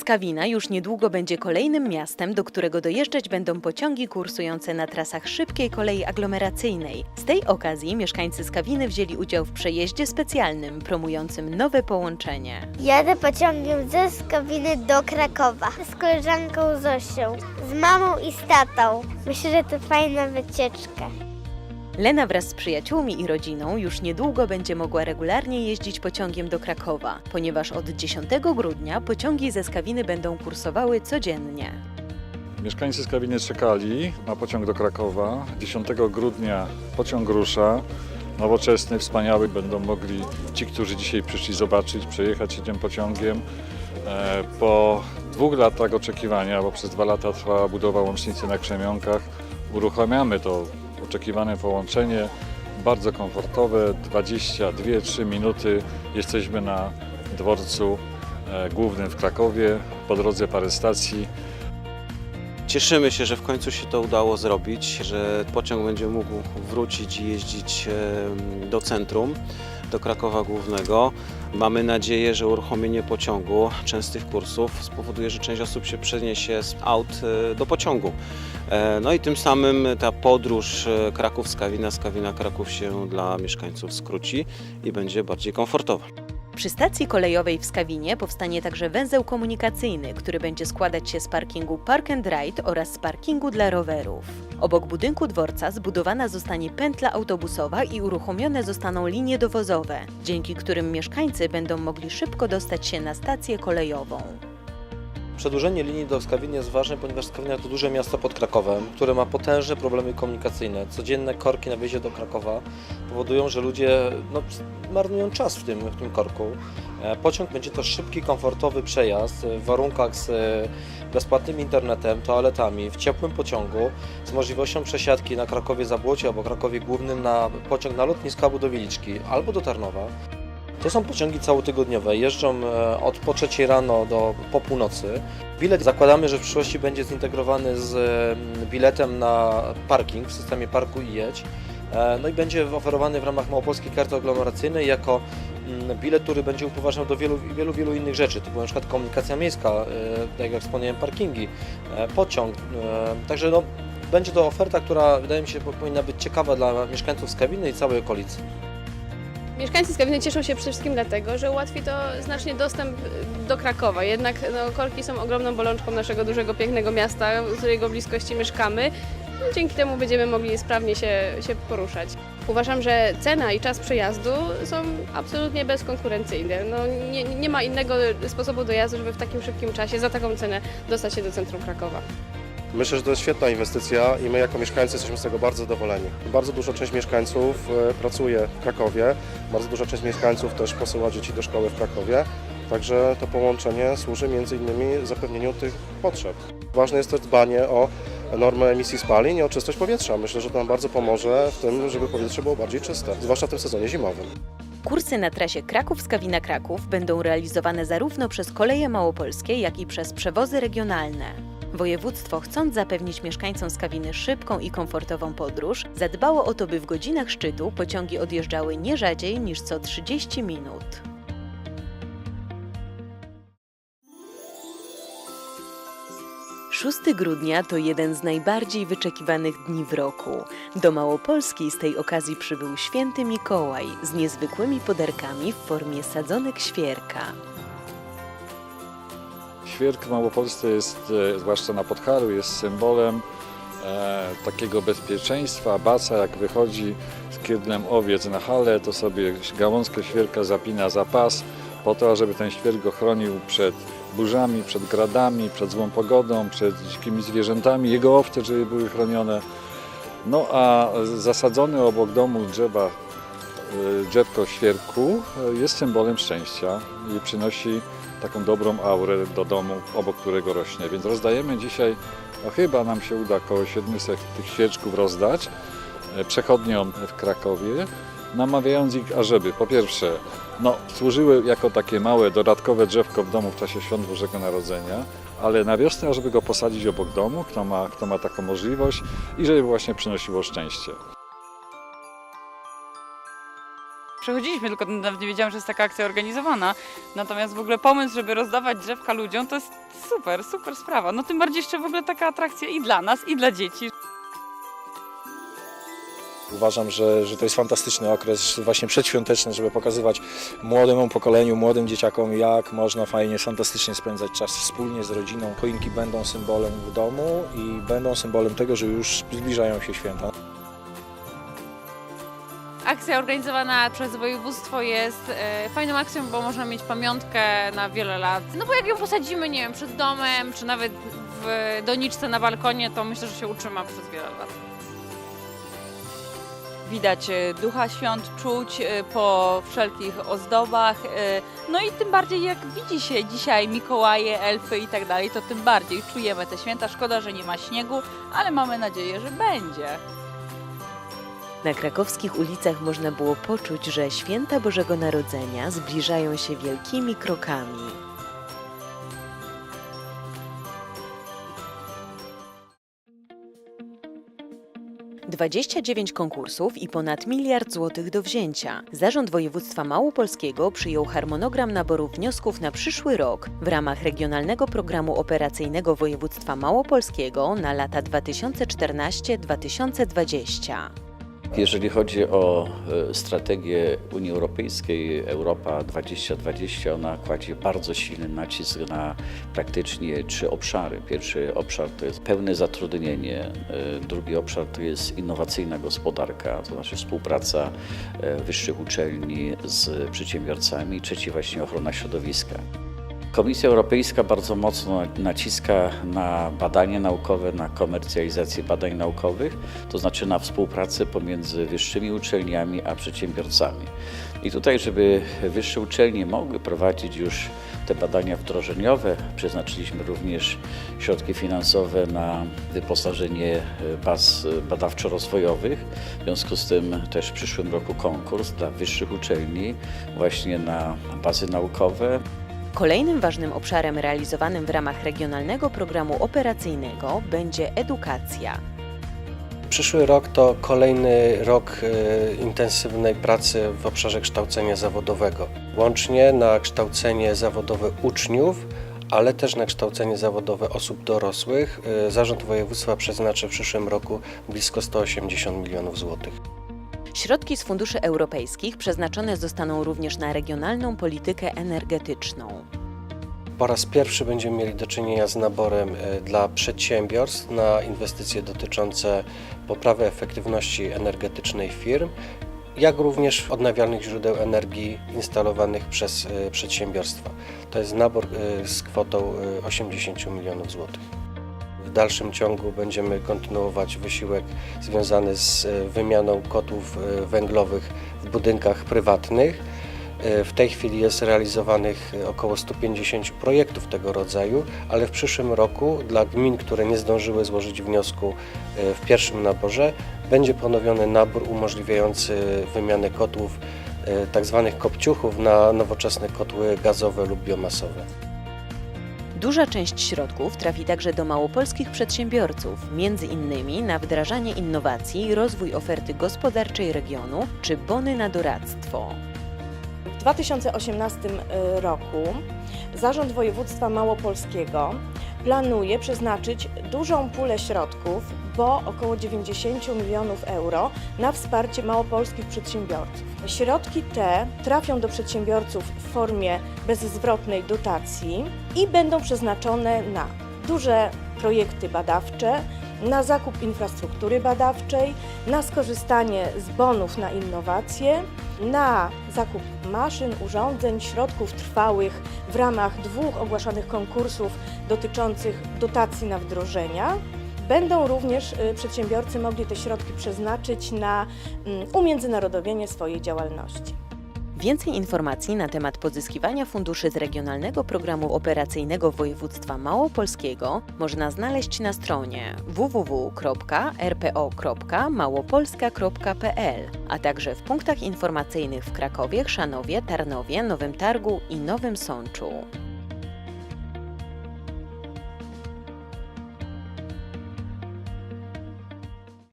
Skawina już niedługo będzie kolejnym miastem, do którego dojeżdżać będą pociągi kursujące na trasach szybkiej kolei aglomeracyjnej. Z tej okazji mieszkańcy Skawiny wzięli udział w przejeździe specjalnym promującym nowe połączenie. Jadę pociągiem ze Skowiny do Krakowa z koleżanką Zosią, z mamą i z tatą. Myślę, że to fajna wycieczka. Lena wraz z przyjaciółmi i rodziną już niedługo będzie mogła regularnie jeździć pociągiem do Krakowa, ponieważ od 10 grudnia pociągi ze Skawiny będą kursowały codziennie. Mieszkańcy Skawiny czekali na pociąg do Krakowa. 10 grudnia pociąg rusza. Nowoczesny, wspaniały. Będą mogli ci, którzy dzisiaj przyszli zobaczyć, przejechać się tym pociągiem. E, Po dwóch latach oczekiwania, bo przez dwa lata trwała budowa łącznicy na Krzemionkach, uruchamiamy to oczekiwane połączenie. Bardzo komfortowe, 22-3 minuty jesteśmy na dworcu e, głównym w Krakowie. Po drodze parę stacji. Cieszymy się, że w końcu się to udało zrobić, że pociąg będzie mógł wrócić i jeździć do centrum, do Krakowa Głównego. Mamy nadzieję, że uruchomienie pociągu, częstych kursów spowoduje, że część osób się przeniesie z aut e, do pociągu. E, No i tym samym ta podróż e, Kraków-Skawina, Skawina-Kraków się dla mieszkańców skróci i będzie bardziej komfortowa. Przy stacji kolejowej w Skawinie powstanie także węzeł komunikacyjny, który będzie składać się z parkingu Park and Ride oraz z parkingu dla rowerów. Obok budynku dworca zbudowana zostanie pętla autobusowa i uruchomione zostaną linie dowozowe, dzięki którym mieszkańcy będą mogli szybko dostać się na stację kolejową. Przedłużenie linii do Skawiny jest ważne, ponieważ Skawina to duże miasto pod Krakowem, które ma potężne problemy komunikacyjne. Codzienne korki na wjeździe do Krakowa powodują, że ludzie no, marnują czas w tym, w tym korku. E, Pociąg będzie to szybki, komfortowy przejazd w warunkach z e, bezpłatnym internetem, toaletami, w ciepłym pociągu, z możliwością przesiadki na Krakowie Zabłocie albo Krakowie Głównym na pociąg na lotnisko albo do Wieliczki, albo do Tarnowa. To są pociągi całotygodniowe, jeżdżą e, od po trzeciej rano do po północy. Bilet zakładamy, że w przyszłości będzie zintegrowany z mm, biletem na parking w systemie Parku i Jedź. E, No i będzie oferowany w ramach Małopolskiej Karty Aglomeracyjnej jako mm, bilet, który będzie upoważniał do wielu, wielu, wielu innych rzeczy, typu na przykład komunikacja miejska, e, tak jak wspomniałem, parkingi, pociąg. Także no, będzie to oferta, która wydaje mi się powinna być ciekawa dla mieszkańców Skawiny i całej okolicy. Mieszkańcy Skawiny cieszą się przede wszystkim dlatego, że ułatwi to znacznie dostęp do Krakowa. Jednak no, korki są ogromną bolączką naszego dużego, pięknego miasta, w którego bliskości mieszkamy. No, dzięki temu będziemy mogli sprawnie się, się poruszać. Uważam, że cena i czas przejazdu są absolutnie bezkonkurencyjne. No, nie, nie ma innego sposobu dojazdu, żeby w takim szybkim czasie za taką cenę dostać się do centrum Krakowa. Myślę, że to jest świetna inwestycja i my jako mieszkańcy jesteśmy z tego bardzo zadowoleni. Bardzo duża część mieszkańców e, pracuje w Krakowie, bardzo duża część mieszkańców też posyła dzieci do szkoły w Krakowie, także to połączenie służy między innymi zapewnieniu tych potrzeb. Ważne jest też dbanie o normę emisji spalin i o czystość powietrza. Myślę, że to nam bardzo pomoże w tym, żeby powietrze było bardziej czyste, zwłaszcza w tym sezonie zimowym. Kursy na trasie Kraków-Skawina-Kraków będą realizowane zarówno przez koleje małopolskie, jak i przez przewozy regionalne. Województwo, chcąc zapewnić mieszkańcom Skawiny szybką i komfortową podróż, zadbało o to, by w godzinach szczytu pociągi odjeżdżały nie rzadziej niż co 30 minut. Szósty grudnia to jeden z najbardziej wyczekiwanych dni w roku. Do Małopolski z tej okazji przybył święty Mikołaj z niezwykłymi podarkami w formie sadzonek świerka. Świerk w Małopolsce jest, e, zwłaszcza na Podhalu, jest symbolem e, takiego bezpieczeństwa. Baca jak wychodzi z kirdlem owiec na halę, to sobie gałązkę świerka zapina za pas, po to, żeby ten świerk go chronił przed burzami, przed gradami, przed złą pogodą, przed dzikimi zwierzętami, jego owce, żeby były chronione. No a zasadzony obok domu drzewa e, drzewko świerku e, jest symbolem szczęścia i przynosi taką dobrą aurę do domu, obok którego rośnie. Więc rozdajemy dzisiaj, no chyba nam się uda około 700 tych świeczków rozdać e, przechodniom w Krakowie, namawiając ich, ażeby po pierwsze no, służyły jako takie małe dodatkowe drzewko w domu w czasie świąt Bożego Narodzenia, ale na wiosnę, ażeby go posadzić obok domu, kto ma, kto ma taką możliwość i żeby właśnie przynosiło szczęście. Przechodziliśmy, tylko nawet nie wiedziałam, że jest taka akcja organizowana. Natomiast w ogóle pomysł, żeby rozdawać drzewka ludziom, to jest super, super sprawa. No tym bardziej jeszcze w ogóle taka atrakcja i dla nas, i dla dzieci. Uważam, że, że to jest fantastyczny okres właśnie przedświąteczny, żeby pokazywać młodemu pokoleniu, młodym dzieciakom, jak można fajnie, fantastycznie spędzać czas wspólnie z rodziną. Choinki będą symbolem w domu i będą symbolem tego, że już zbliżają się święta. Akcja organizowana przez województwo jest e, fajną akcją, bo można mieć pamiątkę na wiele lat. No bo jak ją posadzimy, nie wiem, przed domem, czy nawet w doniczce na balkonie, to myślę, że się utrzyma przez wiele lat. Widać e, ducha świąt, czuć e, po wszelkich ozdobach. No i tym bardziej jak widzi się dzisiaj Mikołaje, elfy i tak dalej, to tym bardziej czujemy te święta. Szkoda, że nie ma śniegu, ale mamy nadzieję, że będzie. Na krakowskich ulicach można było poczuć, że święta Bożego Narodzenia zbliżają się wielkimi krokami. Dwadzieścia dziewięć konkursów i ponad miliard złotych do wzięcia. Zarząd Województwa Małopolskiego przyjął harmonogram naboru wniosków na przyszły rok w ramach Regionalnego Programu Operacyjnego Województwa Małopolskiego na lata 2014-2020. Jeżeli chodzi o e, strategię Unii Europejskiej Europa 2020, ona kładzie bardzo silny nacisk na praktycznie trzy obszary. Pierwszy obszar to jest pełne zatrudnienie, e, drugi obszar to jest innowacyjna gospodarka, to znaczy współpraca e, wyższych uczelni z przedsiębiorcami, trzeci właśnie ochrona środowiska. Komisja Europejska bardzo mocno naciska na badania naukowe, na komercjalizację badań naukowych, to znaczy na współpracę pomiędzy wyższymi uczelniami a przedsiębiorcami. I tutaj, żeby wyższe uczelnie mogły prowadzić już te badania wdrożeniowe, przeznaczyliśmy również środki finansowe na wyposażenie baz badawczo-rozwojowych. W związku z tym też w przyszłym roku konkurs dla wyższych uczelni właśnie na bazy naukowe, Kolejnym ważnym obszarem realizowanym w ramach Regionalnego Programu Operacyjnego będzie edukacja. Przyszły rok to kolejny rok e, intensywnej pracy w obszarze kształcenia zawodowego. Łącznie na kształcenie zawodowe uczniów, ale też na kształcenie zawodowe osób dorosłych. e, Zarząd Województwa przeznaczy w przyszłym roku blisko 180 milionów złotych. Środki z funduszy europejskich przeznaczone zostaną również na regionalną politykę energetyczną. Po raz pierwszy będziemy mieli do czynienia z naborem e, dla przedsiębiorstw na inwestycje dotyczące poprawy efektywności energetycznej firm, jak również odnawialnych źródeł energii instalowanych przez e, przedsiębiorstwa. To jest nabór e, z kwotą e, 80 milionów złotych. W dalszym ciągu będziemy kontynuować wysiłek związany z e, wymianą kotłów e, węglowych w budynkach prywatnych. E, W tej chwili jest realizowanych około 150 projektów tego rodzaju, ale w przyszłym roku dla gmin, które nie zdążyły złożyć wniosku w pierwszym naborze, będzie ponowiony nabór umożliwiający wymianę kotłów tzw. kopciuchów na nowoczesne kotły gazowe lub biomasowe. Duża część środków trafi także do małopolskich przedsiębiorców, między innymi na wdrażanie innowacji, rozwój oferty gospodarczej regionu czy bony na doradztwo. W 2018 roku Zarząd Województwa Małopolskiego planuje przeznaczyć dużą pulę środków, bo około 90 milionów euro, na wsparcie małopolskich przedsiębiorców. Środki te trafią do przedsiębiorców w formie bezzwrotnej dotacji i będą przeznaczone na duże projekty badawcze, na zakup infrastruktury badawczej, na skorzystanie z bonów na innowacje, na zakup maszyn, urządzeń, środków trwałych w ramach dwóch ogłaszanych konkursów dotyczących dotacji na wdrożenia. Będą również y, przedsiębiorcy mogli te środki przeznaczyć na mm, umiędzynarodowienie swojej działalności. Więcej informacji na temat pozyskiwania funduszy z Regionalnego Programu Operacyjnego Województwa Małopolskiego można znaleźć na stronie www.rpo.małopolska.pl, a także w punktach informacyjnych w Krakowie, Chrzanowie, Tarnowie, Nowym Targu i Nowym Sączu.